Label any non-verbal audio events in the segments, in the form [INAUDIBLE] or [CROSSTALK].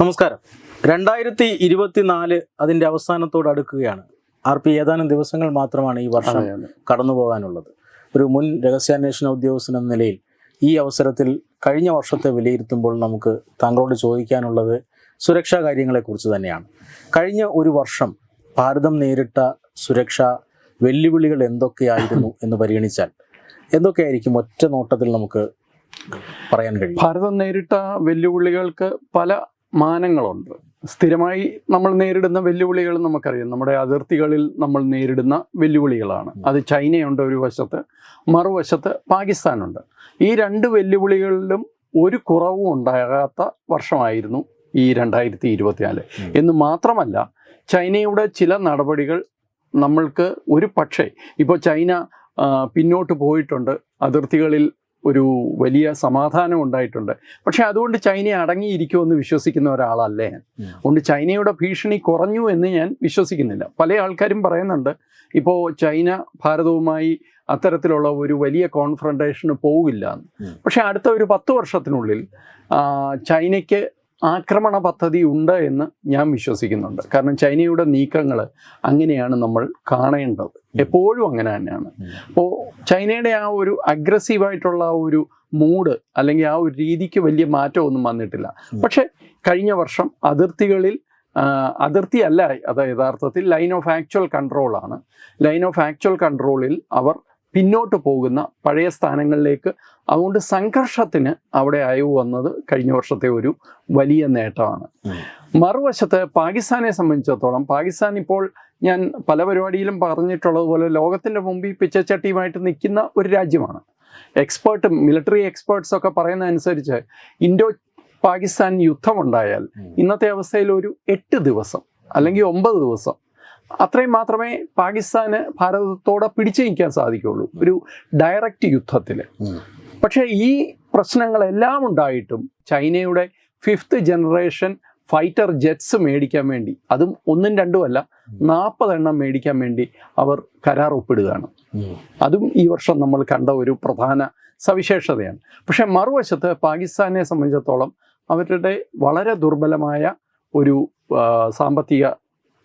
നമസ്കാരം. രണ്ടായിരത്തി ഇരുപത്തിനാല് അതിന്റെ അവസാനത്തോട് അടുക്കുകയാണ്. ആർ പി ഏതാനും ദിവസങ്ങൾ മാത്രമാണ് ഈ വർഷം. കടന്നു പോകാനുള്ളത് ഒരു മുൻ രഹസ്യാന്വേഷണ ഉദ്യോഗസ്ഥൻ എന്ന നിലയിൽ ഈ അവസരത്തിൽ കഴിഞ്ഞ വർഷത്തെ വിലയിരുത്തുമ്പോൾ നമുക്ക് താങ്കളോട് ചോദിക്കാനുള്ളത് സുരക്ഷാ കാര്യങ്ങളെക്കുറിച്ച് തന്നെയാണ്. കഴിഞ്ഞ ഒരു വർഷം ഭാരതം നേരിട്ട സുരക്ഷാ വെല്ലുവിളികൾ എന്തൊക്കെയായിരുന്നു [LAUGHS] എന്ന് പരിഗണിച്ചാൽ എന്തൊക്കെയായിരിക്കും ഒറ്റ നോട്ടത്തിൽ നമുക്ക് പറയാൻ കഴിയും? ഭാരതം നേരിട്ട വെല്ലുവിളികൾക്ക് പല മാനങ്ങളുണ്ട്. സ്ഥിരമായി നമ്മൾ നേരിടുന്ന വെല്ലുവിളികൾ നമുക്കറിയാം. നമ്മുടെ അതിർത്തികളിൽ നമ്മൾ നേരിടുന്ന വെല്ലുവിളികളാണ്. അത് ചൈനയുണ്ട് ഒരു വശത്ത് മറുവശത്ത് പാകിസ്ഥാനുണ്ട്. ഈ രണ്ട് വെല്ലുവിളികളിലും ഒരു കുറവും ഉണ്ടാകാത്ത വർഷമായിരുന്നു ഈ രണ്ടായിരത്തി ഇരുപത്തിനാല് എന്ന് മാത്രമല്ല ചൈനയുടെ ചില നടപടികൾ നമ്മൾക്ക് ഒരു പക്ഷേ ഇപ്പോൾ ചൈന പിന്നോട്ട് പോയിട്ടുണ്ട്. അതിർത്തികളിൽ ഒരു വലിയ സമാധാനം ഉണ്ടായിട്ടുണ്ട്. പക്ഷെ അതുകൊണ്ട് ചൈന അടങ്ങിയിരിക്കുമെന്ന് വിശ്വസിക്കുന്ന ഒരാളല്ലേ ഞാൻ. അതുകൊണ്ട് ചൈനയുടെ ഭീഷണി കുറഞ്ഞു എന്ന് ഞാൻ വിശ്വസിക്കുന്നില്ല. പല ആൾക്കാരും പറയുന്നുണ്ട് ഇപ്പോൾ ചൈന ഭാരതവുമായി അത്തരത്തിലുള്ള ഒരു വലിയ കോൺഫ്രണ്ടേഷന് പോവില്ല എന്ന്. പക്ഷെ അടുത്ത ഒരു പത്ത് വർഷത്തിനുള്ളിൽ ചൈനയ്ക്ക് ആക്രമണ പദ്ധതി ഉണ്ട് എന്ന് ഞാൻ വിശ്വസിക്കുന്നുണ്ട്. കാരണം ചൈനയുടെ നീക്കങ്ങൾ അങ്ങനെയാണ് നമ്മൾ കാണേണ്ടത്. എപ്പോഴും അങ്ങനെ തന്നെയാണ്. അപ്പോൾ ചൈനയുടെ ആ ഒരു അഗ്രസീവായിട്ടുള്ള ആ ഒരു മൂഡ് അല്ലെങ്കിൽ ആ ഒരു രീതിക്ക് വലിയ മാറ്റമൊന്നും വന്നിട്ടില്ല. പക്ഷെ കഴിഞ്ഞ വർഷം അതിർത്തികളിൽ അതിർത്തി അല്ല അത് യഥാർത്ഥത്തിൽ ലൈൻ ഓഫ് ആക്ച്വൽ കൺട്രോളാണ് ലൈൻ ഓഫ് ആക്ച്വൽ കൺട്രോളിൽ അവർ പിന്നോട്ട് പോകുന്ന പഴയ സ്ഥാനങ്ങളിലേക്ക് അതുകൊണ്ട് സംഘർഷത്തിന് അവിടെ അയവ് വന്നത് കഴിഞ്ഞ വർഷത്തെ ഒരു വലിയ നേട്ടമാണ്. മറുവശത്ത് പാകിസ്ഥാനെ സംബന്ധിച്ചിടത്തോളം പാകിസ്ഥാൻ ഇപ്പോൾ ഞാൻ പല പരിപാടിയിലും പറഞ്ഞിട്ടുള്ളതുപോലെ ലോകത്തിന്റെ മുമ്പിൽ പിച്ചച്ചട്ടിയുമായിട്ട് നിൽക്കുന്ന ഒരു രാജ്യമാണ്. എക്സ്പേർട്ട് മിലിറ്ററി എക്സ്പേർട്സ് ഒക്കെ പറയുന്ന അനുസരിച്ച് ഇൻഡോ പാകിസ്ഥാൻ യുദ്ധമുണ്ടായാൽ ഇന്നത്തെ അവസ്ഥയിൽ ഒരു എട്ട് ദിവസം അല്ലെങ്കിൽ ഒമ്പത് ദിവസം അത്രയും മാത്രമേ പാകിസ്ഥാന് ഭാരതത്തോടെ പിടിച്ചു നിൽക്കാൻ സാധിക്കുള്ളൂ ഒരു ഡയറക്റ്റ് യുദ്ധത്തിൽ പക്ഷേ ഈ പ്രശ്നങ്ങളെല്ലാം ഉണ്ടായിട്ടും ചൈനയുടെ ഫിഫ്ത്ത് ജനറേഷൻ ഫൈറ്റർ ജെറ്റ്സ് മേടിക്കാൻ വേണ്ടി അതും ഒന്നും രണ്ടും അല്ല നാൽപ്പതെണ്ണം മേടിക്കാൻ വേണ്ടി അവർ കരാർ ഒപ്പിടുകയാണ്. അതും ഈ വർഷം നമ്മൾ കണ്ട ഒരു പ്രധാന സവിശേഷതയാണ്. പക്ഷെ മറുവശത്ത് പാകിസ്ഥാനെ സംബന്ധിച്ചിടത്തോളം അവരുടെ വളരെ ദുർബലമായ ഒരു സാമ്പത്തിക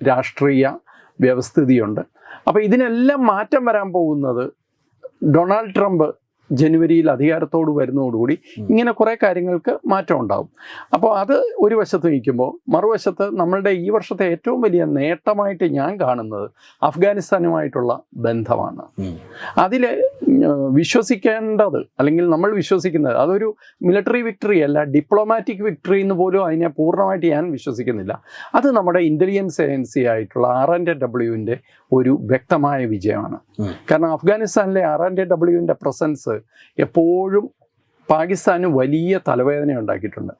രാഷ്ട്രീയ വ്യവസ്ഥിതിയുണ്ട്. അപ്പോൾ ഇതിനെല്ലാം മാറ്റം വരാൻ പോകുന്നത് ഡൊണാൾഡ് ട്രംപ് ജനുവരിയിൽ അധികാരത്തോട് വരുന്നതോടുകൂടി. ഇങ്ങനെ കുറേ കാര്യങ്ങൾക്ക് മാറ്റം ഉണ്ടാകും അപ്പോൾ അത് ഒരു വശത്ത് നിൽക്കുമ്പോൾ മറുവശത്ത് നമ്മളുടെ ഈ വർഷത്തെ ഏറ്റവും വലിയ നേട്ടമായിട്ട് ഞാൻ കാണുന്നത് അഫ്ഗാനിസ്ഥാനുമായിട്ടുള്ള ബന്ധമാണ്. അതിൽ വിശ്വസിക്കേണ്ടത് അല്ലെങ്കിൽ നമ്മൾ വിശ്വസിക്കുന്നത് അതൊരു മിലിറ്ററി വിക്ടറി അല്ല ഡിപ്ലോമാറ്റിക് വിക്ടറി എന്ന് പോലും അതിനെ പൂർണമായിട്ട് ഞാൻ വിശ്വസിക്കുന്നില്ല. അത് നമ്മുടെ ഇന്റലിജൻസ് ഏജൻസി ആയിട്ടുള്ള ആർ ആൻഡ് ഡബ്ല്യുവിന്റെ ഒരു വ്യക്തമായ വിജയമാണ്. കാരണം അഫ്ഗാനിസ്ഥാനിലെ ആർ ആൻഡ് ഡബ്ല്യുവിന്റെ പ്രസൻസ് എപ്പോഴും പാകിസ്ഥാന് വലിയ തലവേദന ഉണ്ടാക്കിയിട്ടുണ്ട്.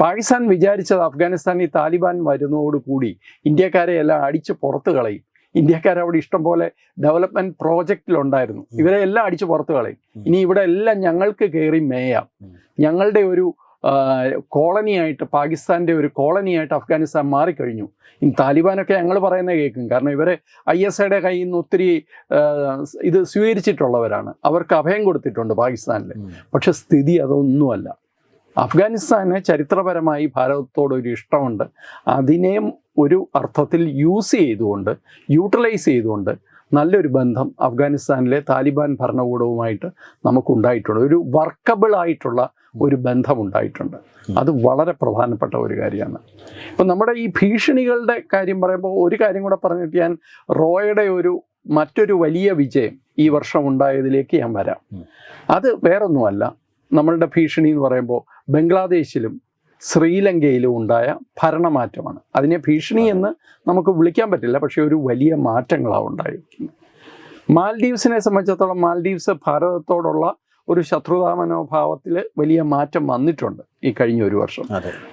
പാകിസ്ഥാൻ വിചാരിച്ചത് അഫ്ഗാനിസ്ഥാനിൽ താലിബാൻ വരുന്നതോടുകൂടി ഇന്ത്യക്കാരെ എല്ലാം അടിച്ച് പുറത്ത് കളയും. ഇന്ത്യക്കാർ അവിടെ ഇഷ്ടം പോലെ ഡെവലപ്മെന്റ് പ്രോജക്റ്റിലുണ്ടായിരുന്നു. ഇവരെ എല്ലാം അടിച്ച് പുറത്ത് കളയും. ഇനി ഇവിടെ എല്ലാം ഞങ്ങൾക്ക് കയറി മേയാം. ഞങ്ങളുടെ ഒരു കോളനിയായിട്ട് പാകിസ്ഥാന്റെ ഒരു കോളനിയായിട്ട് അഫ്ഗാനിസ്ഥാൻ മാറിക്കഴിഞ്ഞു. ഇനി താലിബാനൊക്കെ ഞങ്ങൾ പറയുന്നത് കേൾക്കും കാരണം ഇവർ ഐ എസ് ഐയുടെ കയ്യിൽ നിന്ന് ഒത്തിരി ഇത് സ്വീകരിച്ചിട്ടുള്ളവരാണ്. അവർക്ക് അഭയം കൊടുത്തിട്ടുണ്ട് പാകിസ്ഥാനിൽ പക്ഷെ സ്ഥിതി അതൊന്നുമല്ല. അഫ്ഗാനിസ്ഥാന് ചരിത്രപരമായി ഭാരതത്തോട് ഒരു ഇഷ്ടമുണ്ട്. അതിനെയും ഒരു അർത്ഥത്തിൽ യൂസ് ചെയ്തുകൊണ്ട് യൂട്ടിലൈസ് ചെയ്തുകൊണ്ട് നല്ലൊരു ബന്ധം അഫ്ഗാനിസ്ഥാനിലെ താലിബാൻ ഭരണകൂടവുമായിട്ട് നമുക്കുണ്ടായിട്ടുണ്ട്. ഒരു വർക്കബിൾ ആയിട്ടുള്ള ഒരു ബന്ധമുണ്ടായിട്ടുണ്ട്. അത് വളരെ പ്രധാനപ്പെട്ട ഒരു കാര്യമാണ്. ഇപ്പം നമ്മുടെ ഈ ഭീഷണികളുടെ കാര്യം പറയുമ്പോൾ ഒരു കാര്യം കൂടെ പറഞ്ഞിട്ട് ഞാൻ റോയുടെ ഒരു മറ്റൊരു വലിയ വിജയം ഈ വർഷം ഉണ്ടായതിലേക്ക് ഞാൻ വരാം. അത് വേറൊന്നുമല്ല. നമ്മളുടെ ഭീഷണി എന്ന് പറയുമ്പോൾ ബംഗ്ലാദേശിലും ശ്രീലങ്കയിലും ഉണ്ടായ ഭരണമാറ്റമാണ്. അതിനെ ഭീഷണി എന്ന് നമുക്ക് വിളിക്കാൻ പറ്റില്ല പക്ഷേ ഒരു വലിയ മാറ്റങ്ങളാണ് ഉണ്ടായിരിക്കുന്നത്. മാൽഡീവ്സിനെ സംബന്ധിച്ചിടത്തോളം മാൽഡീവ്സ് ഭാരതത്തോടുള്ള ഒരു ശത്രുതാ മനോഭാവത്തിൽ വലിയ മാറ്റം വന്നിട്ടുണ്ട് ഈ കഴിഞ്ഞ ഒരു വർഷം.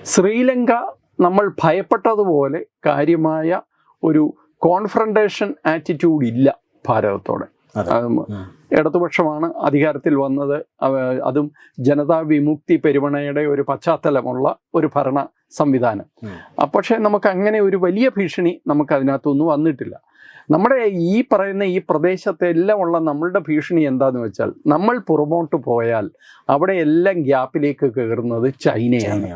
ശ്രീലങ്ക നമ്മൾ ഭയപ്പെട്ടതുപോലെ കാര്യമായ ഒരു കോൺഫ്രണ്ടേഷൻ ആറ്റിറ്റ്യൂഡ് ഇല്ല ഭാരതത്തോടെ. ഇടതുപക്ഷമാണ് അധികാരത്തിൽ വന്നത്. അതും ജനതാ വിമുക്തി പെരുമണയുടെ ഒരു പശ്ചാത്തലമുള്ള ഒരു ഭരണ സംവിധാനം. പക്ഷേ നമുക്ക് അങ്ങനെ ഒരു വലിയ ഭീഷണി നമുക്ക് അതിനകത്തൊന്നും വന്നിട്ടില്ല. നമ്മുടെ ഈ പറയുന്ന ഈ പ്രദേശത്തെല്ലാം ഉള്ള നമ്മളുടെ ഭീഷണി എന്താന്ന് വെച്ചാൽ നമ്മൾ പുറമോട്ട് പോയാൽ അവിടെ എല്ലാം ഗ്യാപ്പിലേക്ക് കയറുന്നത് ചൈനയാണ്.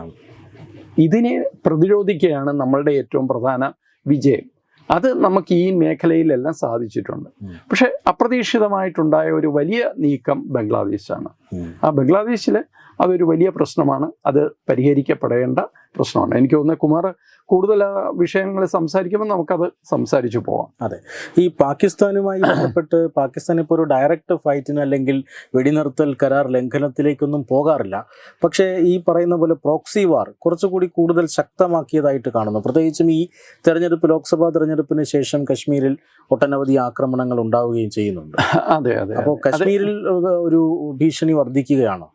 ഇതിനെ പ്രതിരോധിക്കുകയാണ് നമ്മളുടെ ഏറ്റവും പ്രധാന വിജയം. അത് നമുക്ക് ഈ മേഖലയിലെല്ലാം സാധിച്ചിട്ടുണ്ട്. പക്ഷേ അപ്രതീക്ഷിതമായിട്ടുണ്ടായ ഒരു വലിയ നീക്കം ബംഗ്ലാദേശാണ്. ആ ബംഗ്ലാദേശിൽ അതൊരു വലിയ പ്രശ്നമാണ്. അത് പരിഹരിക്കപ്പെടേണ്ട പ്രശ്നമാണ്. എനിക്ക് തോന്നുന്നത് കുമാർ കൂടുതൽ ആ വിഷയങ്ങൾ സംസാരിക്കുമ്പോൾ നമുക്കത് സംസാരിച്ചു പോവാം. അതെ. ഈ പാകിസ്ഥാനുമായി ബന്ധപ്പെട്ട് [COUGHS] പാകിസ്ഥാൻ ഇപ്പോൾ ഒരു ഡയറക്റ്റ് ഫൈറ്റിന് അല്ലെങ്കിൽ വെടിനിർത്തൽ കരാർ ലംഘനത്തിലേക്കൊന്നും പോകാറില്ല. പക്ഷേ ഈ പറയുന്ന പോലെ പ്രോക്സി വാർ കുറച്ചുകൂടി കൂടുതൽ ശക്തമാക്കിയതായിട്ട് കാണുന്നു. പ്രത്യേകിച്ചും ഈ തെരഞ്ഞെടുപ്പ് ലോക്സഭാ തെരഞ്ഞെടുപ്പിന് ശേഷം കശ്മീരിൽ ഒട്ടനവധി ആക്രമണങ്ങൾ ഉണ്ടാവുകയും ചെയ്യുന്നുണ്ട്. [LAUGHS] അതെ അതെ അപ്പോൾ കശ്മീരിൽ ഒരു ഭീഷണി വർദ്ധിക്കുകയാണോ?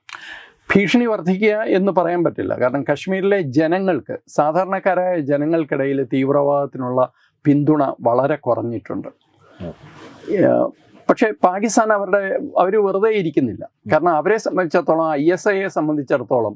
ഭീഷണി വർദ്ധിക്കുക എന്ന് പറയാൻ പറ്റില്ല. കാരണം കശ്മീരിലെ ജനങ്ങൾക്ക് സാധാരണക്കാരായ ജനങ്ങൾക്കിടയിൽ തീവ്രവാദത്തിനുള്ള പിന്തുണ വളരെ കുറഞ്ഞിട്ടുണ്ട്. പക്ഷേ പാകിസ്ഥാൻ അവരുടെ അവർ വെറുതെ ഇരിക്കുന്നില്ല. കാരണം അവരെ സംബന്ധിച്ചിടത്തോളം ഐ എസ് ഐയെ സംബന്ധിച്ചിടത്തോളം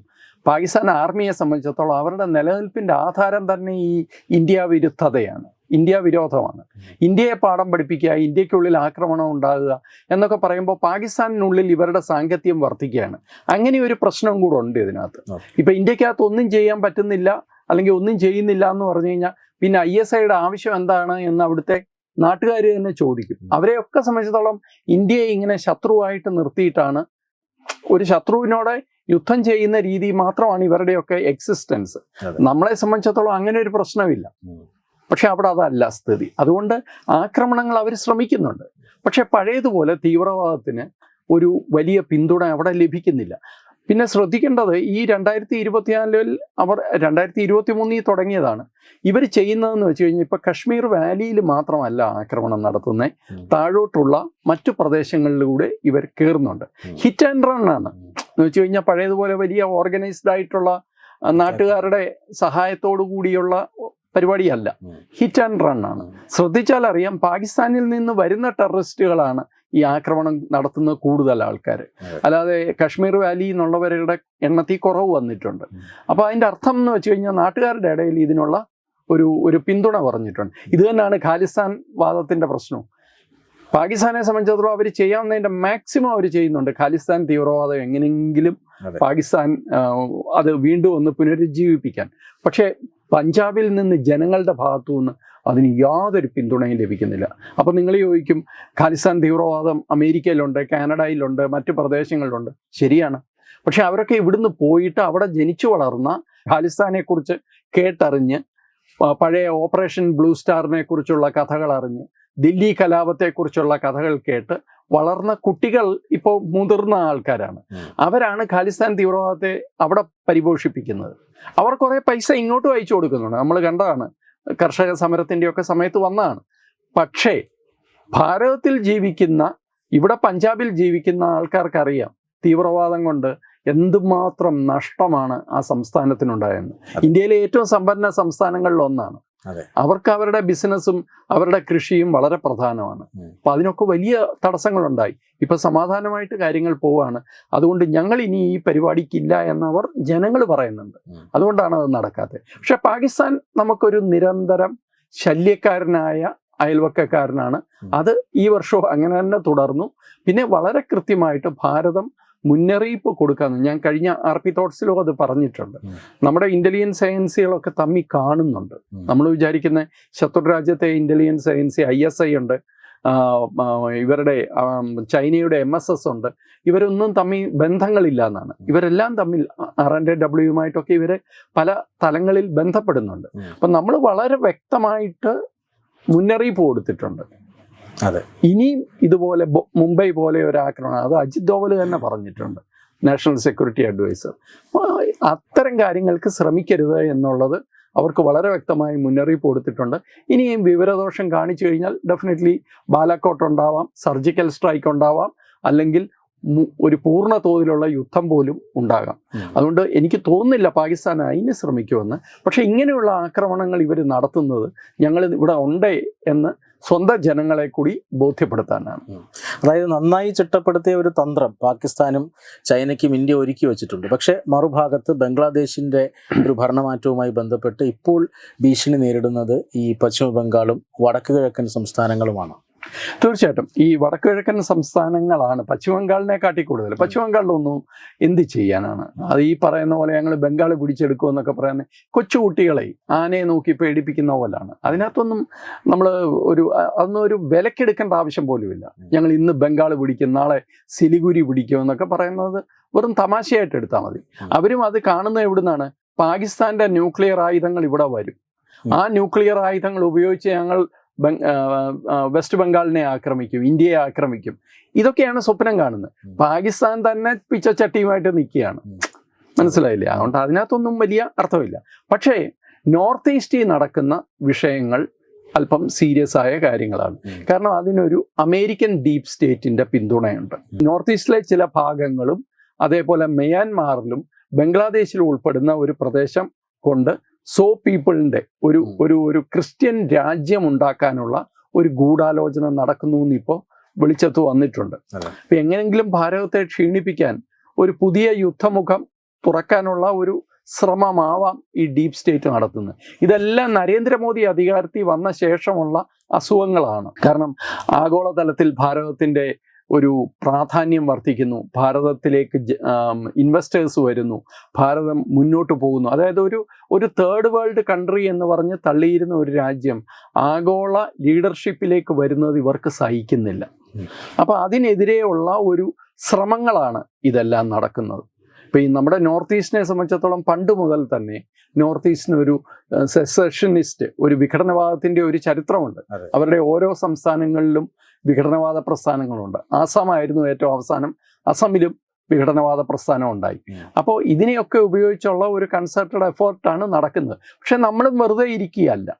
പാകിസ്ഥാൻ ആർമിയെ സംബന്ധിച്ചിടത്തോളം അവരുടെ നിലനിൽപ്പിന്റെ ആധാരം തന്നെ ഈ ഇന്ത്യ വിരുദ്ധതയാണ്. ഇന്ത്യ വിരോധമാണ്. ഇന്ത്യയെ പാഠം പഠിപ്പിക്കുക ഇന്ത്യക്കുള്ളിൽ ആക്രമണം ഉണ്ടാകുക എന്നൊക്കെ പറയുമ്പോൾ പാകിസ്ഥാനിനുള്ളിൽ ഇവരുടെ സാങ്കത്യം വർദ്ധിക്കുകയാണ്. അങ്ങനെ ഒരു പ്രശ്നം കൂടെ ഉണ്ട് ഇതിനകത്ത്. ഇപ്പം ഇന്ത്യക്കകത്ത് ഒന്നും ചെയ്യാൻ പറ്റുന്നില്ല അല്ലെങ്കിൽ ഒന്നും ചെയ്യുന്നില്ല എന്ന് പറഞ്ഞു കഴിഞ്ഞാൽ പിന്നെ ഐ എസ് ഐയുടെ ആവശ്യം എന്താണ് എന്ന് അവിടുത്തെ നാട്ടുകാർ തന്നെ ചോദിക്കും. അവരെയൊക്കെ സംബന്ധിച്ചിടത്തോളം ഇന്ത്യയെ ഇങ്ങനെ ശത്രുവായിട്ട് നിർത്തിയിട്ടാണ് ഒരു ശത്രുവിനോട് യുദ്ധം ചെയ്യുന്ന രീതി മാത്രമാണ് ഇവരുടെയൊക്കെ എക്സിസ്റ്റൻസ് നമ്മളെ സംബന്ധിച്ചിടത്തോളം അങ്ങനെ ഒരു പ്രശ്നമില്ല. പക്ഷെ അവിടെ അതല്ല സ്ഥിതി. അതുകൊണ്ട് ആക്രമണങ്ങൾ അവർ ശ്രമിക്കുന്നുണ്ട്. പക്ഷെ പഴയതുപോലെ തീവ്രവാദത്തിന് ഒരു വലിയ പിന്തുണ അവിടെ ലഭിക്കുന്നില്ല. പിന്നെ ശ്രദ്ധിക്കേണ്ടത് ഈ രണ്ടായിരത്തി ഇരുപത്തിനാലിൽ അവർ രണ്ടായിരത്തി ഇരുപത്തി മൂന്നിൽ തുടങ്ങിയതാണ്. ഇവർ ചെയ്യുന്നതെന്ന് വെച്ച് കഴിഞ്ഞാൽ ഇപ്പം കശ്മീർ വാലിയിൽ മാത്രമല്ല ആക്രമണം നടത്തുന്നത് താഴോട്ടുള്ള മറ്റു പ്രദേശങ്ങളിലൂടെ ഇവർ കയറുന്നുണ്ട്. ഹിറ്റ് ആൻഡ് റൺ ആണ്. എന്ന് വെച്ച് കഴിഞ്ഞാൽ പഴയതുപോലെ വലിയ ഓർഗനൈസ്ഡ് ആയിട്ടുള്ള നാട്ടുകാരുടെ സഹായത്തോടു കൂടിയുള്ള പരിപാടിയല്ല. ഹിറ്റ് ആൻഡ് റൺ ആണ്. ശ്രദ്ധിച്ചാൽ അറിയാം പാകിസ്ഥാനിൽ നിന്ന് വരുന്ന ടെററിസ്റ്റുകളാണ് ഈ ആക്രമണം നടത്തുന്ന കൂടുതൽ ആൾക്കാർ. അല്ലാതെ കാശ്മീർ വാലി എന്നുള്ളവരുടെ എണ്ണത്തിൽ കുറവ് വന്നിട്ടുണ്ട്. അപ്പോൾ അതിന്റെ അർത്ഥം എന്ന് വെച്ച് കഴിഞ്ഞാൽ നാട്ടുകാരുടെ ഇടയിൽ ഇതിനുള്ള ഒരു ഒരു പിന്തുണ പറഞ്ഞിട്ടുണ്ട്. ഇത് തന്നെയാണ് ഖാലിസ്ഥാൻ വാദത്തിന്റെ പ്രശ്നവും പാകിസ്ഥാനെ സംബന്ധിച്ചിടത്തോളം അവർ ചെയ്യാവുന്നതിന്റെ മാക്സിമം അവർ ചെയ്യുന്നുണ്ട്. ഖാലിസ്ഥാൻ തീവ്രവാദം എങ്ങനെയെങ്കിലും പാകിസ്ഥാൻ അത് വീണ്ടും ഒന്ന് പുനരുജ്ജീവിപ്പിക്കാൻ. പക്ഷേ പഞ്ചാബിൽ നിന്ന് ജനങ്ങളുടെ ഭാഗത്തു നിന്ന് അതിന് യാതൊരു പിന്തുണയും ലഭിക്കുന്നില്ല. അപ്പം നിങ്ങൾ ചോദിക്കും ഖാലിസ്ഥാൻ തീവ്രവാദം അമേരിക്കയിലുണ്ട് കാനഡയിലുണ്ട് മറ്റു പ്രദേശങ്ങളിലുണ്ട്. ശരിയാണ്. പക്ഷെ അവരൊക്കെ ഇവിടുന്ന് പോയിട്ട് അവിടെ ജനിച്ചു വളർന്ന ഖാലിസ്ഥാനെ കുറിച്ച് കേട്ടറിഞ്ഞ് പഴയ ഓപ്പറേഷൻ ബ്ലൂ സ്റ്റാറിനെ കുറിച്ചുള്ള കഥകൾ അറിഞ്ഞ് ദില്ലി കലാപത്തെക്കുറിച്ചുള്ള കഥകൾ കേട്ട് വളർന്ന കുട്ടികൾ ഇപ്പോൾ മുതിർന്ന ആൾക്കാരാണ്. അവരാണ് ഖാലിസ്ഥാൻ തീവ്രവാദത്തെ അവിടെ പരിപോഷിപ്പിക്കുന്നത്. അവർ കുറേ പൈസ ഇങ്ങോട്ട് അയച്ചു കൊടുക്കുന്നുണ്ട്. നമ്മൾ കണ്ടതാണ് കർഷക സമരത്തിന്റെയൊക്കെ സമയത്ത് വന്നതാണ്. പക്ഷേ ഭാരതത്തിൽ ജീവിക്കുന്ന ഇവിടെ പഞ്ചാബിൽ ജീവിക്കുന്ന ആൾക്കാർക്കറിയാം തീവ്രവാദം കൊണ്ട് എന്തുമാത്രം നഷ്ടമാണ് ആ സംസ്ഥാനത്തിനുണ്ടായെന്ന്. ഇന്ത്യയിലെ ഏറ്റവും സമ്പന്ന സംസ്ഥാനങ്ങളിൽ ഒന്നാണ്. അവർക്ക് അവരുടെ ബിസിനസ്സും അവരുടെ കൃഷിയും വളരെ പ്രധാനമാണ്. അപ്പൊ അതിനൊക്കെ വലിയ തടസ്സങ്ങളുണ്ടായി. ഇപ്പൊ സമാധാനമായിട്ട് കാര്യങ്ങൾ പോവാണ്. അതുകൊണ്ട് ഞങ്ങൾ ഇനി ഈ പരിപാടിക്കില്ല എന്നവർ ജനങ്ങൾ പറയുന്നുണ്ട്. അതുകൊണ്ടാണ് അത് നടക്കാത്തത്. പക്ഷെ പാകിസ്ഥാൻ നമുക്കൊരു നിരന്തരം ശല്യക്കാരനായ അയൽവക്കക്കാരനാണ്. അത് ഈ വർഷവും അങ്ങനെ തന്നെ തുടർന്നു. പിന്നെ വളരെ കൃത്യമായിട്ട് ഭാരതം മുന്നറിയിപ്പ് കൊടുക്കാന്ന് ഞാൻ കഴിഞ്ഞ ആർ പി തോട്ട്സിലും അത് പറഞ്ഞിട്ടുണ്ട്. നമ്മുടെ ഇന്റലിജൻസ് ഏജൻസികളൊക്കെ തമ്മിൽ കാണുന്നുണ്ട്. നമ്മൾ വിചാരിക്കുന്ന ശത്രു രാജ്യത്തെ intelligence agency I S I ഉണ്ട് ഇവരുടെ ചൈനയുടെ എം എസ് എസ് ഉണ്ട്. ഇവരൊന്നും തമ്മിൽ ബന്ധങ്ങളില്ല എന്നാണ് ഇവരെല്ലാം തമ്മിൽ ആർ എൻ ഡബ്ല്യുമായിട്ടൊക്കെ ഇവർ പല തലങ്ങളിൽ ബന്ധപ്പെടുന്നുണ്ട്. അപ്പം നമ്മൾ വളരെ വ്യക്തമായിട്ട് മുന്നറിയിപ്പ് കൊടുത്തിട്ടുണ്ട്. അതെ. ഇനിയും ഇതുപോലെ മുംബൈ പോലെ ഒരു ആക്രമണം അത് അജിത് ദോവൽ തന്നെ പറഞ്ഞിട്ടുണ്ട് നാഷണൽ സെക്യൂരിറ്റി അഡ്വൈസർ. അത്തരം കാര്യങ്ങൾക്ക് ശ്രമിക്കരുത് എന്നുള്ളത് അവർക്ക് വളരെ വ്യക്തമായി മുന്നറിയിപ്പ് കൊടുത്തിട്ടുണ്ട്. ഇനിയും വിവരദോഷം കാണിച്ചു കഴിഞ്ഞാൽ ഡെഫിനറ്റ്ലി ബാലാക്കോട്ട് ഉണ്ടാവാം സർജിക്കൽ സ്ട്രൈക്ക് ഉണ്ടാവാം അല്ലെങ്കിൽ ഒരു പൂർണ തോതിലുള്ള യുദ്ധം പോലും ഉണ്ടാകാം. അതുകൊണ്ട് എനിക്ക് തോന്നുന്നില്ല പാകിസ്ഥാൻ അതിന് ശ്രമിക്കുമെന്ന്. പക്ഷേ ഇങ്ങനെയുള്ള ആക്രമണങ്ങൾ ഇവർ നടത്തുന്നത് ഞങ്ങൾ ഇവിടെ ഉണ്ടേ എന്ന് സ്വന്തം ജനങ്ങളെ കൂടി ബോധ്യപ്പെടുത്താനാണ്. അതായത് നന്നായി ചിട്ടപ്പെടുത്തിയ ഒരു തന്ത്രം പാകിസ്ഥാനും ചൈനയ്ക്കും ഇന്ത്യ ഒരുക്കി വെച്ചിട്ടുണ്ട്. പക്ഷേ മറുഭാഗത്ത് ബംഗ്ലാദേശിന്റെ ഒരു ഭരണമാറ്റവുമായി ബന്ധപ്പെട്ട് ഇപ്പോൾ ഭീഷണി നേരിടുന്നത് ഈ പശ്ചിമ ബംഗാളും വടക്ക് കിഴക്കൻ സംസ്ഥാനങ്ങളുമാണ്. തീർച്ചയായിട്ടും. ഈ വടക്കുകിഴക്കൻ സംസ്ഥാനങ്ങളാണ് പശ്ചിമ ബംഗാളിനെ കാട്ടി കൂടുതൽ. പശ്ചിമ ബംഗാളിലൊന്നും എന്ത് ചെയ്യാനാണ്? അത് ഈ പറയുന്ന പോലെ ഞങ്ങൾ ബംഗാൾ പിടിച്ചെടുക്കുമെന്നൊക്കെ പറയുന്നത് കൊച്ചുകുട്ടികളെ ആനയെ നോക്കി പേടിപ്പിക്കുന്ന പോലാണ്. അതിനകത്തൊന്നും നമ്മൾ ഒരു അതൊന്നും ഒരു വിലക്കെടുക്കേണ്ട ആവശ്യം പോലുമില്ല. ഞങ്ങൾ ഇന്ന് ബംഗാൾ പിടിക്കും നാളെ സിലിഗുരി പിടിക്കും എന്നൊക്കെ പറയുന്നത് വെറും തമാശയായിട്ട് എടുത്താൽ മതി. അവരും അത് കാണുന്നത് എവിടുന്നാണ്? പാകിസ്ഥാന്റെ ന്യൂക്ലിയർ ആയുധങ്ങൾ ഇവിടെ വരും. ആ ന്യൂക്ലിയർ ആയുധങ്ങൾ ഉപയോഗിച്ച് ഞങ്ങൾ വെസ്റ്റ് ബംഗാളിനെ ആക്രമിക്കും ഇന്ത്യയെ ആക്രമിക്കും. ഇതൊക്കെയാണ് സ്വപ്നം കാണുന്നത്. പാകിസ്ഥാൻ തന്നെ പിച്ചച്ചട്ടിയുമായിട്ട് നിൽക്കുകയാണ്. മനസ്സിലായില്ലേ? അതുകൊണ്ട് അതിനകത്തൊന്നും വലിയ അർത്ഥമില്ല. പക്ഷേ നോർത്ത് ഈസ്റ്റിൽ നടക്കുന്ന വിഷയങ്ങൾ അല്പം സീരിയസ് ആയ കാര്യങ്ങളാണ്. കാരണം അതിനൊരു അമേരിക്കൻ ഡീപ് സ്റ്റേറ്റിന്റെ പിന്തുണയുണ്ട്. നോർത്ത് ഈസ്റ്റിലെ ചില ഭാഗങ്ങളും അതേപോലെ മ്യാൻമാറിലും ബംഗ്ലാദേശിലും ഉൾപ്പെടുന്ന ഒരു പ്രദേശം കൊണ്ട് സോ പീപ്പിളിന്റെ ഒരു ഒരു ഒരു ക്രിസ്ത്യൻ രാജ്യം ഉണ്ടാക്കാനുള്ള ഒരു ഗൂഢാലോചന നടക്കുന്നു എന്നിപ്പോൾ വെളിച്ചത്ത് വന്നിട്ടുണ്ട്. അപ്പം അപ്പൊ എങ്ങനെങ്കിലും ഭാരതത്തെ ക്ഷീണിപ്പിക്കാൻ ഒരു പുതിയ യുദ്ധമുഖം തുറക്കാനുള്ള ഒരു ശ്രമമാവാം ഈ ഡീപ് സ്റ്റേറ്റ് നടത്തുന്നത്. ഇതെല്ലാം നരേന്ദ്രമോദി അധികാരത്തിൽ വന്ന ശേഷമുള്ള അസുഖങ്ങളാണ്. കാരണം ആഗോളതലത്തിൽ ഭാരതത്തിന്റെ ഒരു പ്രാധാന്യം വർദ്ധിക്കുന്നു. ഭാരതത്തിലേക്ക് ഇൻവെസ്റ്റേഴ്സ് വരുന്നു. ഭാരതം മുന്നോട്ട് പോകുന്നു. അതായത് ഒരു ഒരു തേർഡ് വേൾഡ് കൺട്രി എന്ന് പറഞ്ഞ് തള്ളിയിരുന്ന ഒരു രാജ്യം ആഗോള ലീഡർഷിപ്പിലേക്ക് വരുന്നത് ഇവർക്ക് സഹിക്കുന്നില്ല. അപ്പോൾ അപ്പൊ അതിനെതിരെയുള്ള ഒരു ശ്രമങ്ങളാണ് ഇതെല്ലാം നടക്കുന്നത്. ഇപ്പൊ ഈ നമ്മുടെ നോർത്ത് ഈസ്റ്റിനെ സംബന്ധിച്ചിടത്തോളം പണ്ട് മുതൽ തന്നെ നോർത്ത് ഈസ്റ്റിന് ഒരു സെസഷനിസ്റ്റ് ഒരു വിഘടനവാദത്തിന്റെ ഒരു ചരിത്രമുണ്ട്. അവരുടെ ഓരോ സംസ്ഥാനങ്ങളിലും വിഘടനവാദ പ്രസ്ഥാനങ്ങളുണ്ട്. ആസാമായിരുന്നു ഏറ്റവും അവസാനം അസമിലും വിഘടനവാദ പ്രസ്ഥാനം ഉണ്ടായി. അപ്പോൾ ഇതിനെയൊക്കെ ഉപയോഗിച്ചുള്ള ഒരു കൺസെർട്ടഡ് എഫേർട്ടാണ് നടക്കുന്നത്. പക്ഷെ നമ്മളും വെറുതെ ഇരിക്കുകയല്ല.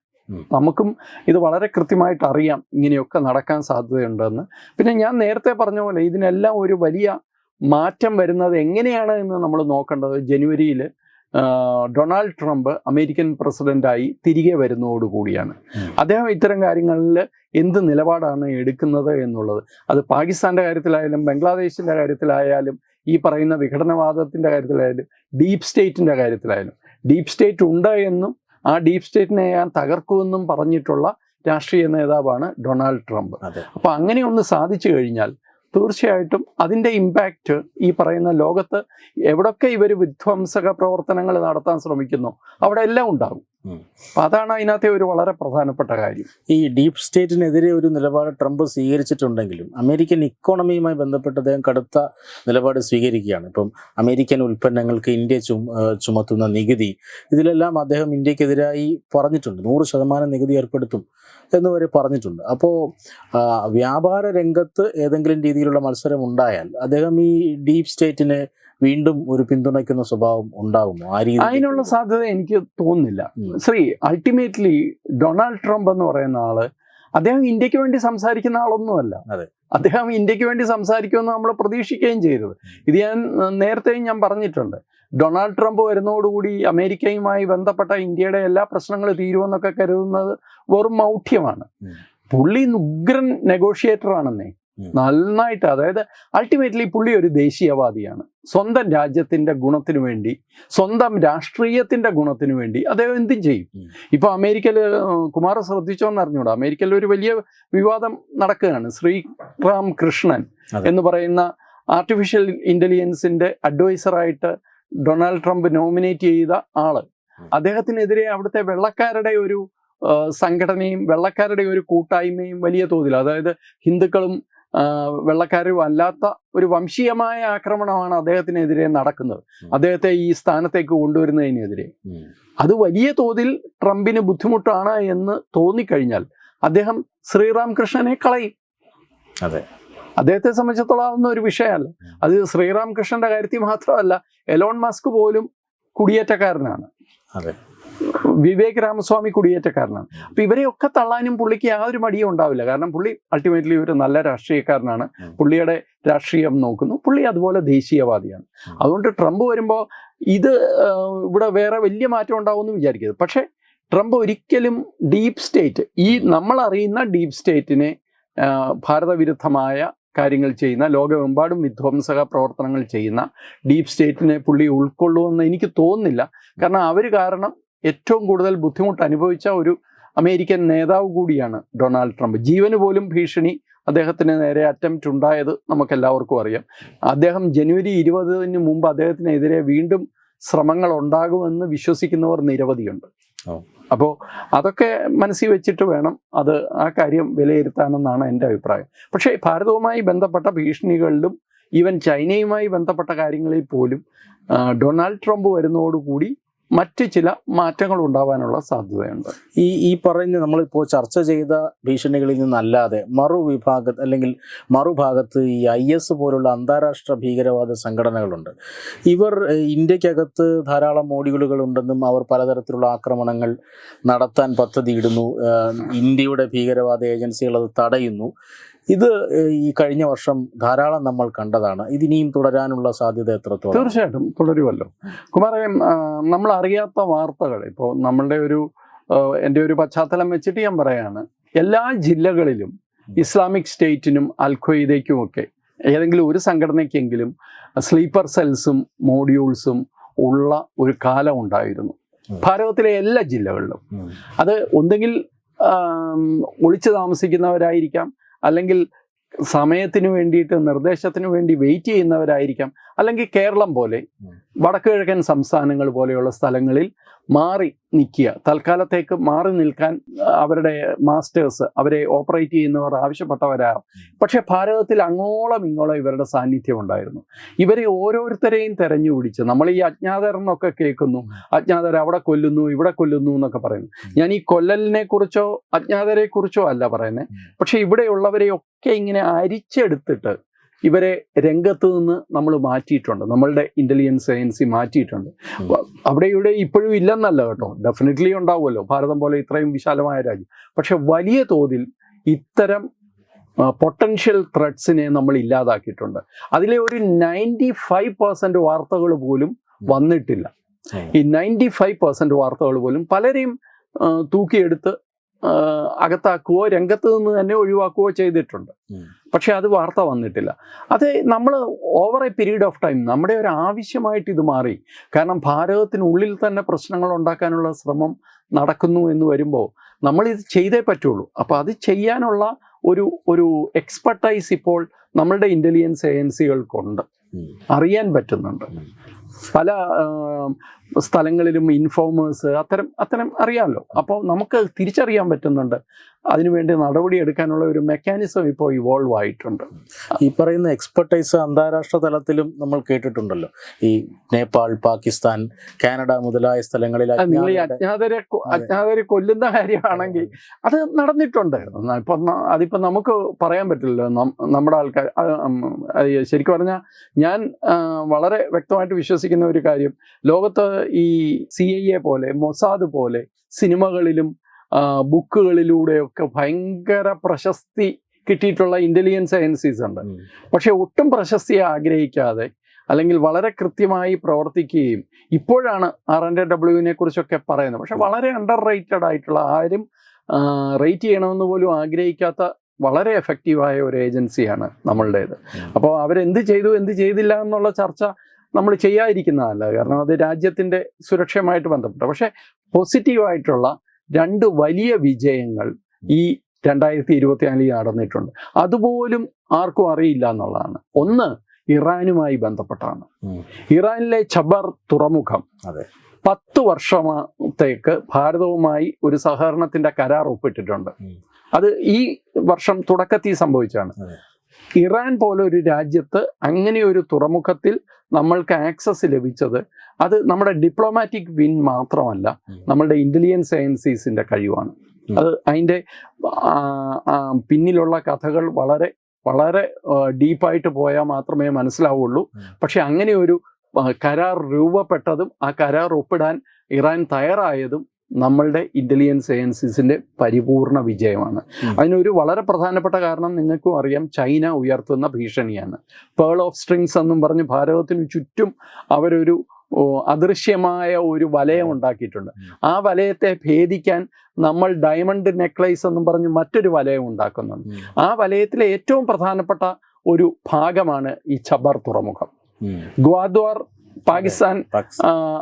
നമുക്കും ഇത് വളരെ കൃത്യമായിട്ട് അറിയാം ഇങ്ങനെയൊക്കെ നടക്കാൻ സാധ്യതയുണ്ടെന്ന്. പിന്നെ ഞാൻ നേരത്തെ പറഞ്ഞ പോലെ ഇതിനെല്ലാം ഒരു വലിയ മാറ്റം വരുന്നത് എങ്ങനെയാണ് എന്ന് നമ്മൾ നോക്കേണ്ടത് ജനുവരിയിൽ ഡൊണാൾഡ് ട്രംപ് അമേരിക്കൻ പ്രസിഡന്റായി തിരികെ വരുന്നതോടുകൂടിയാണ് കൂടിയാണ്. അദ്ദേഹം ഇത്തരം കാര്യങ്ങളിൽ എന്ത് നിലപാടാണ് എടുക്കുന്നത് എന്നുള്ളത്. അത് പാകിസ്ഥാന്റെ കാര്യത്തിലായാലും ബംഗ്ലാദേശിന്റെ കാര്യത്തിലായാലും ഈ പറയുന്ന വിഘടനവാദത്തിന്റെ കാര്യത്തിലായാലും ഡീപ് സ്റ്റേറ്റിന്റെ കാര്യത്തിലായാലും. ഡീപ് സ്റ്റേറ്റ് ഉണ്ട് എന്നും ആ ഡീപ് സ്റ്റേറ്റിനെ ഞാൻ തകർക്കുമെന്നും പറഞ്ഞിട്ടുള്ള രാഷ്ട്രീയ നേതാവാണ് ഡൊണാൾഡ് ട്രംപ്. അപ്പോൾ അപ്പൊ അങ്ങനെ ഒന്ന് സാധിച്ചു കഴിഞ്ഞാൽ തീർച്ചയായിട്ടും അതിന്റെ ഇമ്പാക്റ്റ് ഈ പറയുന്ന ലോകത്ത് എവിടൊക്കെ ഇവർ വിധ്വംസക പ്രവർത്തനങ്ങൾ നടത്താൻ ശ്രമിക്കുന്നു അവിടെ എല്ലാം ഉണ്ടാകും. അപ്പൊ അതാണ് അതിനകത്തെ ഒരു വളരെ പ്രധാനപ്പെട്ട കാര്യം. ഈ ഡീപ് സ്റ്റേറ്റിനെതിരെ ഒരു നിലപാട് ട്രംപ് സ്വീകരിച്ചിട്ടുണ്ടെങ്കിലും അമേരിക്കൻ ഇക്കോണമിയുമായി ബന്ധപ്പെട്ട് അദ്ദേഹം കടുത്ത നിലപാട് സ്വീകരിക്കുകയാണ്. ഇപ്പം അമേരിക്കൻ ഉൽപ്പന്നങ്ങൾക്ക് ഇന്ത്യ ചുമ ചുമത്തുന്ന നികുതി ഇതിലെല്ലാം അദ്ദേഹം ഇന്ത്യക്കെതിരായി പറഞ്ഞിട്ടുണ്ട്. നൂറ് ശതമാനം നികുതി ഏർപ്പെടുത്തും എന്ന് വരെ പറഞ്ഞിട്ടുണ്ട്. അപ്പോൾ വ്യാപാര രംഗത്ത് ഏതെങ്കിലും രീതിയിലുള്ള മത്സരം ഉണ്ടായാൽ അദ്ദേഹം ഈ ഡീപ് സ്റ്റേറ്റിനെ വീണ്ടും ഒരു പിന്തുണയ്ക്കുന്ന സ്വഭാവം ഉണ്ടാകുമോ? ആ രീതി അതിനുള്ള സാധ്യത എനിക്ക് തോന്നുന്നില്ല. ശ്രീ അൾട്ടിമേറ്റ്ലി ഡൊണാൾഡ് ട്രംപ് എന്ന് പറയുന്ന ആൾ അദ്ദേഹം ഇന്ത്യയ്ക്ക് വേണ്ടി സംസാരിക്കുന്ന ആളൊന്നുമല്ല. അതെ. അദ്ദേഹം ഇന്ത്യയ്ക്ക് വേണ്ടി സംസാരിക്കുമെന്ന് നമ്മൾ പ്രതീക്ഷിക്കുകയും ചെയ്തത്. ഇത് ഞാൻ നേരത്തെയും ഞാൻ പറഞ്ഞിട്ടുണ്ട്. ഡൊണാൾഡ് ട്രംപ് വരുന്നതോടുകൂടി അമേരിക്കയുമായി ബന്ധപ്പെട്ട ഇന്ത്യയുടെ എല്ലാ പ്രശ്നങ്ങളും തീരുമെന്നൊക്കെ കരുതുന്നത് വെറും മൗഢ്യമാണ്. പുള്ളി ഉഗ്രൻ നെഗോഷിയേറ്റർ ആണെന്നേ. നന്നായിട്ട് അതായത് അൾട്ടിമേറ്റ്ലി പുള്ളി ഒരു ദേശീയവാദിയാണ്. സ്വന്തം രാജ്യത്തിന്റെ ഗുണത്തിനു വേണ്ടി സ്വന്തം രാഷ്ട്രീയത്തിന്റെ ഗുണത്തിനു വേണ്ടി അദ്ദേഹം എന്തും ചെയ്യും. ഇപ്പൊ അമേരിക്കയിൽ കുമാർ ശ്രദ്ധിച്ചോന്ന് അറിഞ്ഞൂടാ. അമേരിക്കയിൽ ഒരു വലിയ വിവാദം നടക്കുകയാണ്. ശ്രീറാം കൃഷ്ണൻ എന്ന് പറയുന്ന ആർട്ടിഫിഷ്യൽ ഇന്റലിജൻസിന്റെ അഡ്വൈസറായിട്ട് ഡൊണാൾഡ് ട്രംപ് നോമിനേറ്റ് ചെയ്ത ആൾ. അദ്ദേഹത്തിനെതിരെ അവിടുത്തെ വെള്ളക്കാരുടെ ഒരു സംഘടനയും വെള്ളക്കാരുടെ ഒരു കൂട്ടായ്മയും വലിയ തോതിൽ അതായത് ഹിന്ദുക്കളും വെള്ളക്കാരും അല്ലാത്ത ഒരു വംശീയമായ ആക്രമണമാണ് അദ്ദേഹത്തിനെതിരെ നടക്കുന്നത്. അദ്ദേഹത്തെ ഈ സ്ഥാനത്തേക്ക് കൊണ്ടുവരുന്നതിനെതിരെ. അത് വലിയ തോതിൽ ട്രംപിന് ബുദ്ധിമുട്ടാണ് എന്ന് തോന്നിക്കഴിഞ്ഞാൽ അദ്ദേഹം ശ്രീറാംകൃഷ്ണനെ കളയും. അതെ. അദ്ദേഹത്തെ സംബന്ധിച്ചിടത്തോളം ഒരു വിഷയമല്ല. അത് അത് ശ്രീറാംകൃഷ്ണന്റെ കാര്യത്തിൽ മാത്രമല്ല എലോൺ മസ്ക് പോലും കുടിയേറ്റക്കാരനാണ്. അതെ. വിവേക് രാമസ്വാമി കുടിയേറ്റക്കാരനാണ്. അപ്പൊ ഇവരെയൊക്കെ തള്ളാനും പുള്ളിക്ക് യാതൊരു മടിയും ഉണ്ടാവില്ല. കാരണം പുള്ളി അൾട്ടിമേറ്റ്ലി ഒരു നല്ല രാഷ്ട്രീയക്കാരനാണ്. പുള്ളിയുടെ രാഷ്ട്രീയം നോക്കുന്നു. പുള്ളി അതുപോലെ ദേശീയവാദിയാണ്. അതുകൊണ്ട് ട്രംപ് വരുമ്പോൾ ഇത് ഇവിടെ വേറെ വലിയ മാറ്റം ഉണ്ടാവുമെന്ന് വിചാരിക്കരുത്. പക്ഷേ ട്രംപ് ഒരിക്കലും ഡീപ് സ്റ്റേറ്റ് ഈ നമ്മൾ അറിയുന്ന ഡീപ് സ്റ്റേറ്റിനെ ഭാരതവിരുദ്ധമായ കാര്യങ്ങൾ ചെയ്യുന്ന ലോകമെമ്പാടും വിധ്വംസക പ്രവർത്തനങ്ങൾ ചെയ്യുന്ന ഡീപ് സ്റ്റേറ്റിനെ പുള്ളി ഉൾക്കൊള്ളുമെന്ന് എനിക്ക് തോന്നുന്നില്ല. കാരണം അവർ കാരണം ഏറ്റവും കൂടുതൽ ബുദ്ധിമുട്ട് അനുഭവിച്ച ഒരു അമേരിക്കൻ നേതാവ് കൂടിയാണ് ഡൊണാൾഡ് ട്രംപ്. ജീവന് പോലും ഭീഷണി അദ്ദേഹത്തിന് നേരെ അറ്റംപ്റ്റ് ഉണ്ടായത് നമുക്കെല്ലാവർക്കും അറിയാം. അദ്ദേഹം ജനുവരി ഇരുപതിന് മുമ്പ് അദ്ദേഹത്തിനെതിരെ വീണ്ടും ശ്രമങ്ങൾ ഉണ്ടാകുമെന്ന് വിശ്വസിക്കുന്നവർ നിരവധിയുണ്ട്. അപ്പോൾ അതൊക്കെ മനസ്സിൽ വെച്ചിട്ട് വേണം അത് ആ കാര്യം വിലയിരുത്താനെന്നാണ് എന്റെ അഭിപ്രായം. പക്ഷേ ഭാരതവുമായി ബന്ധപ്പെട്ട ഭീഷണികളിലും ഈവൻ ചൈനയുമായി ബന്ധപ്പെട്ട കാര്യങ്ങളിൽ പോലും ഡൊണാൾഡ് ട്രംപ് വരുന്നതോടുകൂടി മറ്റ് ചില മാറ്റങ്ങൾ ഉണ്ടാവാനുള്ള സാധ്യതയുണ്ട്. ഈ ഈ പറയുന്ന നമ്മളിപ്പോൾ ചർച്ച ചെയ്ത ഭീഷണികളിൽ നിന്നല്ലാതെ മറുവിഭാഗ അല്ലെങ്കിൽ മറുഭാഗത്ത് ഈ ഐ എസ് പോലുള്ള അന്താരാഷ്ട്ര ഭീകരവാദ സംഘടനകളുണ്ട്. ഇവർ ഇന്ത്യക്കകത്ത് ധാരാളം മോഡ്യൂളുകൾ ഉണ്ടെന്നും അവർ പലതരത്തിലുള്ള ആക്രമണങ്ങൾ നടത്താൻ പദ്ധതിയിടുന്നു. ഇന്ത്യയുടെ ഭീകരവാദ ഏജൻസികൾ അത് തടയുന്നു. ഇത് ഈ കഴിഞ്ഞ വർഷം ധാരാളം നമ്മൾ കണ്ടതാണ്. ഇതിനിയും തുടരാനുള്ള സാധ്യത എത്രത്തോളം? തീർച്ചയായിട്ടും തുടരുമല്ലോ. കുമാരേ നമ്മൾ അറിയാത്ത വാർത്തകൾ ഇപ്പോൾ നമ്മളുടെ ഒരു എന്റെ ഒരു പശ്ചാത്തലം വെച്ചിട്ട് ഞാൻ പറയാണ്. എല്ലാ ജില്ലകളിലും ഇസ്ലാമിക് സ്റ്റേറ്റിനും അൽ ഖ്വയ്ദയ്ക്കും ഒക്കെ ഏതെങ്കിലും ഒരു സംഘടനയ്ക്കെങ്കിലും സ്ലീപ്പർ സെൽസും മോഡ്യൂൾസും ഉള്ള ഒരു കാലം ഉണ്ടായിരുന്നു. ഭാരതത്തിലെ എല്ലാ ജില്ലകളിലും. അത് ഒന്നുകിൽ ആം, ഒളിച്ചു താമസിക്കുന്നവരായിരിക്കാം അല്ലെങ്കിൽ സമയത്തിന് വേണ്ടിയിട്ട് നിർദ്ദേശത്തിന് വേണ്ടി വെയിറ്റ് ചെയ്യുന്നവരായിരിക്കാം. അല്ലെങ്കിൽ കേരളം പോലെ വടക്കു വടക്ക് കിഴക്കൻ സംസ്ഥാനങ്ങൾ പോലെയുള്ള സ്ഥലങ്ങളിൽ മാറി നിൽക്കുക. തൽക്കാലത്തേക്ക് മാറി നിൽക്കാൻ അവരുടെ മാസ്റ്റേഴ്സ് അവരെ ഓപ്പറേറ്റ് ചെയ്യുന്നവർ ആവശ്യപ്പെട്ടവരാകും. പക്ഷെ ഭാരതത്തിൽ അങ്ങോളം ഇങ്ങോളം ഇവരുടെ സാന്നിധ്യം ഉണ്ടായിരുന്നു. ഇവരെ ഓരോരുത്തരെയും തെരഞ്ഞു പിടിച്ച് നമ്മൾ ഈ അജ്ഞാതർ എന്നൊക്കെ കേൾക്കുന്നു. അജ്ഞാതർ അവിടെ കൊല്ലുന്നു ഇവിടെ കൊല്ലുന്നു എന്നൊക്കെ പറയുന്നു. ഞാൻ ഈ കൊല്ലലിനെ കുറിച്ചോ അജ്ഞാതരെ കുറിച്ചോ അല്ല പറയുന്നത് പക്ഷെ ഇവിടെയുള്ളവരെയൊക്കെ ഇങ്ങനെ അരിച്ചെടുത്തിട്ട് ഇവരെ രംഗത്ത് നിന്ന് നമ്മൾ മാറ്റിയിട്ടുണ്ട്. നമ്മളുടെ ഇന്റലിജൻസ് ഏജൻസി മാറ്റിയിട്ടുണ്ട്. അവിടെ ഇവിടെ ഇപ്പോഴും ഇല്ലെന്നല്ല കേട്ടോ. ഡെഫിനറ്റ്ലി ഉണ്ടാവുമല്ലോ. ഭാരതം പോലെ ഇത്രയും വിശാലമായ രാജ്യം. പക്ഷെ വലിയ തോതിൽ ഇത്തരം പൊട്ടൻഷ്യൽ ത്രെഡ്സിനെ നമ്മൾ ഇല്ലാതാക്കിയിട്ടുണ്ട്. അതിലെ ഒരു നയന്റി ഫൈവ് പെർസെന്റ് വാർത്തകൾ പോലും വന്നിട്ടില്ല. ഈ നയന്റി ഫൈവ് പെർസെന്റ് വാർത്തകൾ പോലും പലരെയും തൂക്കിയെടുത്ത് അകത്താക്കുകയോ രംഗത്ത് നിന്ന് തന്നെ ഒഴിവാക്കുകയോ ചെയ്തിട്ടുണ്ട്. പക്ഷെ അത് വാർത്ത വന്നിട്ടില്ല. അത് നമ്മൾ over a period of time നമ്മുടെ ഒരു ആവശ്യമായിട്ട് ഇത് മാറി. കാരണം ഭാരതത്തിനുള്ളിൽ തന്നെ പ്രശ്നങ്ങൾ ഉണ്ടാക്കാനുള്ള ശ്രമം നടക്കുന്നു എന്ന് വരുമ്പോൾ നമ്മൾ ഇത് ചെയ്തേ പറ്റുള്ളൂ. അപ്പോൾ അത് ചെയ്യാനുള്ള ഒരു ഒരു എക്സ്പെർട്ടൈസ് ഇപ്പോൾ നമ്മളുടെ ഇന്റലിജൻസ് ഏജൻസികൾക്കുണ്ട്. അറിയാൻ പറ്റുന്നുണ്ട്. പല സ്ഥലങ്ങളിലും ഇൻഫോമേഴ്സ് അത്തരം അത്തരം അറിയാമല്ലോ അപ്പോൾ നമുക്ക് തിരിച്ചറിയാൻ പറ്റുന്നുണ്ട്. അതിനുവേണ്ടി നടപടി എടുക്കാനുള്ള ഒരു മെക്കാനിസം ഇപ്പോൾ ഇവോൾവ് ആയിട്ടുണ്ട്. ഈ പറയുന്ന എക്സ്പെർട്ടൈസ് അന്താരാഷ്ട്ര തലത്തിലും നമ്മൾ കേട്ടിട്ടുണ്ടല്ലോ. ഈ നേപ്പാൾ പാകിസ്ഥാൻ കാനഡ മുതലായ സ്ഥലങ്ങളിൽ നിങ്ങൾ ഈ അജ്ഞാതരെ അജ്ഞാതരെ കൊല്ലുന്ന കാര്യമാണെങ്കിൽ അത്. നടന്നിട്ടുണ്ട്. ഇപ്പൊ അതിപ്പോ നമുക്ക് പറയാൻ പറ്റില്ലല്ലോ. നമ്മുടെ ആൾക്കാർ ശരിക്കും പറഞ്ഞാൽ ഞാൻ വളരെ വ്യക്തമായിട്ട് വിശ്വസിക്കുന്ന ഒരു കാര്യം. ലോകത്ത് ഈ സി ഐ എ പോലെ മൊസാദ് പോലെ സിനിമകളിലും ബുക്കുകളിലൂടെയൊക്കെ ഭയങ്കര പ്രശസ്തി കിട്ടിയിട്ടുള്ള ഇന്റലിജൻസ് ഏജൻസീസ് ഉണ്ട്. പക്ഷെ ഒട്ടും പ്രശസ്തിയെ ആഗ്രഹിക്കാതെ അല്ലെങ്കിൽ വളരെ കൃത്യമായി പ്രവർത്തിക്കുകയും ഇപ്പോഴാണ് ആർ എൻ ഡബ്ല്യുവിനെ കുറിച്ചൊക്കെ പറയുന്നത്. പക്ഷെ വളരെ അണ്ടർ റേറ്റഡ് ആയിട്ടുള്ള ആരും റേറ്റ് ചെയ്യണമെന്ന് പോലും ആഗ്രഹിക്കാത്ത വളരെ എഫക്റ്റീവായ ഒരു ഏജൻസിയാണ് നമ്മളുടേത്. അപ്പോൾ അവരെന്ത് ചെയ്തു എന്ത് ചെയ്തില്ല എന്നുള്ള ചർച്ച നമ്മൾ ചെയ്യാതിരിക്കുന്നതല്ല. കാരണം അത് രാജ്യത്തിന്റെ സുരക്ഷയുമായിട്ട് ബന്ധപ്പെട്ട. പക്ഷേ പോസിറ്റീവായിട്ടുള്ള രണ്ട് വലിയ വിജയങ്ങൾ ഈ രണ്ടായിരത്തി ഇരുപത്തിനാലിൽ നടന്നിട്ടുണ്ട്. അതുപോലും ആർക്കും അറിയില്ല എന്നുള്ളതാണ്. ഒന്ന് ഇറാനുമായി ബന്ധപ്പെട്ടാണ്. ഇറാനിലെ ഛബർ തുറമുഖം അതെ. പത്ത് വർഷത്തേക്ക് ഭാരതവുമായി ഒരു സഹകരണത്തിന്റെ കരാർ ഒപ്പിട്ടിട്ടുണ്ട്. അത് ഈ വർഷം തുടക്കത്തിൽ സംഭവിച്ചാണ്. ഇറാൻ പോലെ ഒരു രാജ്യത്ത് അങ്ങനെ ഒരു തുറമുഖത്തിൽ നമ്മൾക്ക് ആക്സസ് ലഭിച്ചത് അത് നമ്മുടെ ഡിപ്ലോമാറ്റിക് വിൻ മാത്രമല്ല. നമ്മളുടെ ഇന്റലിജൻസ് ഏജൻസീസിന്റെ കഴിവാണ്. അത് അതിന്റെ പിന്നിലുള്ള കഥകൾ വളരെ വളരെ ഡീപ്പായിട്ട് പോയാൽ മാത്രമേ മനസ്സിലാവുള്ളൂ. പക്ഷെ അങ്ങനെ ഒരു കരാർ രൂപപ്പെട്ടതും ആ കരാർ ഒപ്പിടാൻ ഇറാൻ തയ്യാറായതും നമ്മളുടെ ഇന്റലിജൻസ് ഏജൻസീസിന്റെ പരിപൂർണ വിജയമാണ്. അതിനൊരു വളരെ പ്രധാനപ്പെട്ട കാരണം നിങ്ങൾക്കും അറിയാം ചൈന ഉയർത്തുന്ന ഭീഷണിയാണ്. പേൾ ഓഫ് സ്ട്രിങ്സ് എന്നും പറഞ്ഞ് ഭാരതത്തിന് ചുറ്റും അവരൊരു അദൃശ്യമായ ഒരു വലയം ഉണ്ടാക്കിയിട്ടുണ്ട്. ആ വലയത്തെ ഭേദിക്കാൻ നമ്മൾ ഡയമണ്ട് നെക്ലൈസ് എന്നും പറഞ്ഞ് മറ്റൊരു വലയം ഉണ്ടാക്കുന്നുണ്ട്. ആ വലയത്തിലെ ഏറ്റവും പ്രധാനപ്പെട്ട ഒരു ഭാഗമാണ് ഈ ചബർ തുറമുഖം. ഗ്വാദ്വാർ പാകിസ്ഥാൻ.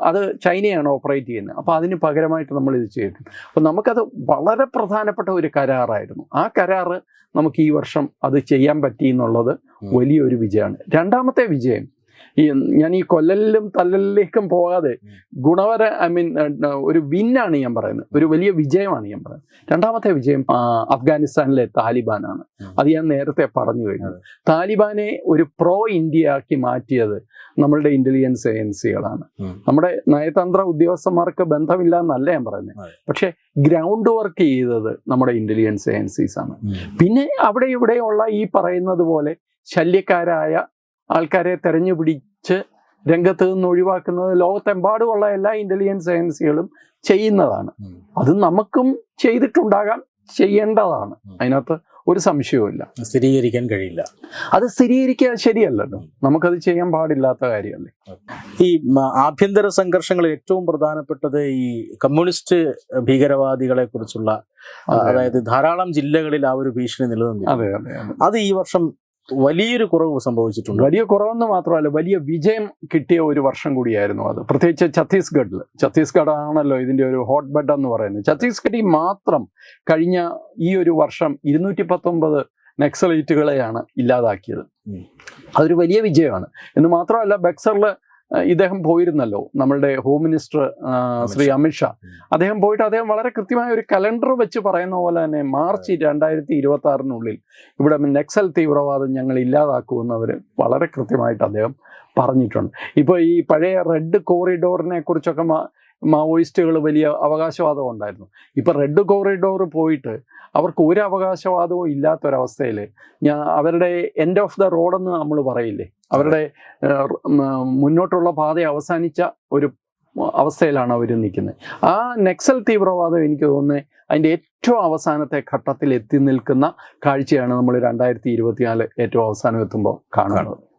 അത് ചൈനയാണ് ഓപ്പറേറ്റ് ചെയ്യുന്നത്. അപ്പോൾ അതിന് പകരമായിട്ട് നമ്മൾ ഇത് ചെയ്തു അപ്പോൾ നമുക്കത് വളരെ പ്രധാനപ്പെട്ട ഒരു കരാറായിരുന്നു. ആ കരാറ് നമുക്ക് ഈ വർഷം അത് ചെയ്യാൻ പറ്റി എന്നുള്ളത് വലിയൊരു വിജയമാണ്. രണ്ടാമത്തെ വിജയം ഈ ഞാൻ ഈ കൊല്ലലിലും തല്ലലിലേക്കും പോകാതെ ഗുണവര ഐ മീൻ ഒരു വിന്നാണ് ഞാൻ പറയുന്നത്. ഒരു വലിയ വിജയമാണ് ഞാൻ പറയുന്നത്. രണ്ടാമത്തെ വിജയം അഫ്ഗാനിസ്ഥാനിലെ താലിബാനാണ്. അത് ഞാൻ നേരത്തെ പറഞ്ഞു കഴിഞ്ഞു. അതെ. താലിബാനെ ഒരു പ്രോ ഇന്ത്യ ആക്കി മാറ്റിയത് നമ്മളുടെ ഇന്റലിജൻസ് ഏജൻസികളാണ് നമ്മുടെ നയതന്ത്ര ഉദ്യോഗസ്ഥന്മാർക്ക് ബന്ധമില്ല എന്നല്ല ഞാൻ പറയുന്നത്. പക്ഷെ ഗ്രൗണ്ട് വർക്ക് ചെയ്തത് നമ്മുടെ ഇന്റലിജൻസ് ഏജൻസീസ് ആണ്. പിന്നെ അവിടെ ഇവിടെയുള്ള ഈ പറയുന്നത് പോലെ ശല്യക്കാരായ ആൾക്കാരെ തെരഞ്ഞു പിടിച്ച് രംഗത്ത് നിന്ന് ഒഴിവാക്കുന്നത് ലോകത്തെമ്പാടുമുള്ള എല്ലാ ഇന്റലിജൻസ് ഏജൻസികളും ചെയ്യുന്നതാണ്. അത് നമുക്കും ചെയ്തിട്ടുണ്ടാകാം ചെയ്യേണ്ടതാണ്. അതിനകത്ത് ഒരു സംശയവുമില്ല. സ്ഥിരീകരിക്കാൻ കഴിയില്ല. അത് സ്ഥിരീകരിക്കുക ശരിയല്ലല്ലോ. നമുക്കത് ചെയ്യാൻ പാടില്ലാത്ത കാര്യമല്ലേ? ഈ ആഭ്യന്തര സംഘർഷങ്ങളിൽ ഏറ്റവും പ്രധാനപ്പെട്ടത് ഈ കമ്മ്യൂണിസ്റ്റ് ഭീകരവാദികളെ കുറിച്ചുള്ള അതായത് ധാരാളം ജില്ലകളിൽ ആ ഒരു ഭീഷണി നിലനിന്നു അത് ഈ വർഷം വലിയൊരു കുറവ് സംഭവിച്ചിട്ടുണ്ട്. വലിയ കുറവെന്ന് മാത്രമല്ല വലിയ വിജയം കിട്ടിയ ഒരു വർഷം കൂടിയായിരുന്നു അത്. പ്രത്യേകിച്ച് ഛത്തീസ്ഗഡിൽ. ഛത്തീസ്ഗഡ് ആണല്ലോ ഇതിന്റെ ഒരു ഹോട്ട് ബെഡ് എന്ന് പറയുന്നത്. ഛത്തീസ്ഗഡിൽ മാത്രം കഴിഞ്ഞ ഈ ഒരു വർഷം ഇരുന്നൂറ്റി പത്തൊമ്പത് നക്സലൈറ്റുകളെയാണ് ഇല്ലാതാക്കിയത്. അതൊരു വലിയ വിജയമാണ്. എന്ന് മാത്രമല്ല ബക്സറിൽ ഇദ്ദേഹം പോയിരുന്നല്ലോ നമ്മളുടെ ഹോം മിനിസ്റ്റർ ശ്രീ അമിത്ഷാ അദ്ദേഹം പോയിട്ട് അദ്ദേഹം വളരെ കൃത്യമായ ഒരു കലണ്ടർ വെച്ച് പറയുന്ന പോലെ തന്നെ മാർച്ച് രണ്ടായിരത്തി ഇരുപത്തി ആറിനുള്ളിൽ ഇവിടെ നക്സൽ തീവ്രവാദം ഞങ്ങൾ ഇല്ലാതാക്കുമെന്ന് അവർ വളരെ കൃത്യമായിട്ട് അദ്ദേഹം പറഞ്ഞിട്ടുണ്ട്. ഇപ്പോൾ ഈ പഴയ റെഡ് കോറിഡോറിനെ കുറിച്ചൊക്കെ മാവോയിസ്റ്റുകൾ വലിയ അവകാശവാദം ഉണ്ടായിരുന്നു. ഇപ്പം റെഡ് കോറിഡോർ പോയിട്ട് അവർക്ക് ഒരു അവകാശവാദവും ഇല്ലാത്തൊരവസ്ഥയിൽ ഞാൻ അവരുടെ എൻഡ് ഓഫ് ദ റോഡെന്ന് നമ്മൾ പറയില്ലേ? അവരുടെ മുന്നോട്ടുള്ള പാത അവസാനിച്ച ഒരു അവസ്ഥയിലാണ് അവർ നിൽക്കുന്നത്. ആ നെക്സൽ തീവ്രവാദം എനിക്ക് തോന്നുന്നത് അതിന്റെ ഏറ്റവും അവസാനത്തെ ഘട്ടത്തിൽ എത്തി നിൽക്കുന്ന കാഴ്ചയാണ് നമ്മൾ രണ്ടായിരത്തി ഇരുപത്തിനാല് ഏറ്റവും അവസാനം എത്തുമ്പോൾ കാണുന്നത്.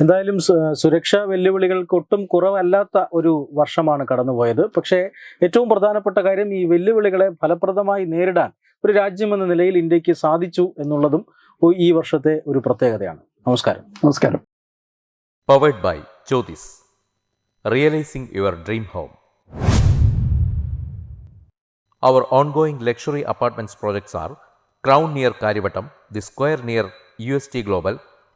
എന്തായാലും സുരക്ഷാ വെല്ലുവിളികൾക്ക് ഒട്ടും കുറവല്ലാത്ത ഒരു വർഷമാണ് കടന്നുപോയത്. പക്ഷേ ഏറ്റവും പ്രധാനപ്പെട്ട കാര്യം ഈ വെല്ലുവിളികളെ ഫലപ്രദമായി നേരിടാൻ ഒരു രാജ്യം എന്ന നിലയിൽ ഇന്ത്യയ്ക്ക് സാധിച്ചു എന്നുള്ളതും ഈ വർഷത്തെ ഒരു പ്രത്യേകതയാണ്. നമസ്കാരം. നമസ്കാരം. Powered by Jyothis realising your dream home our ongoing luxury apartments projects are crown near Kariyavattom the square near U S T Crown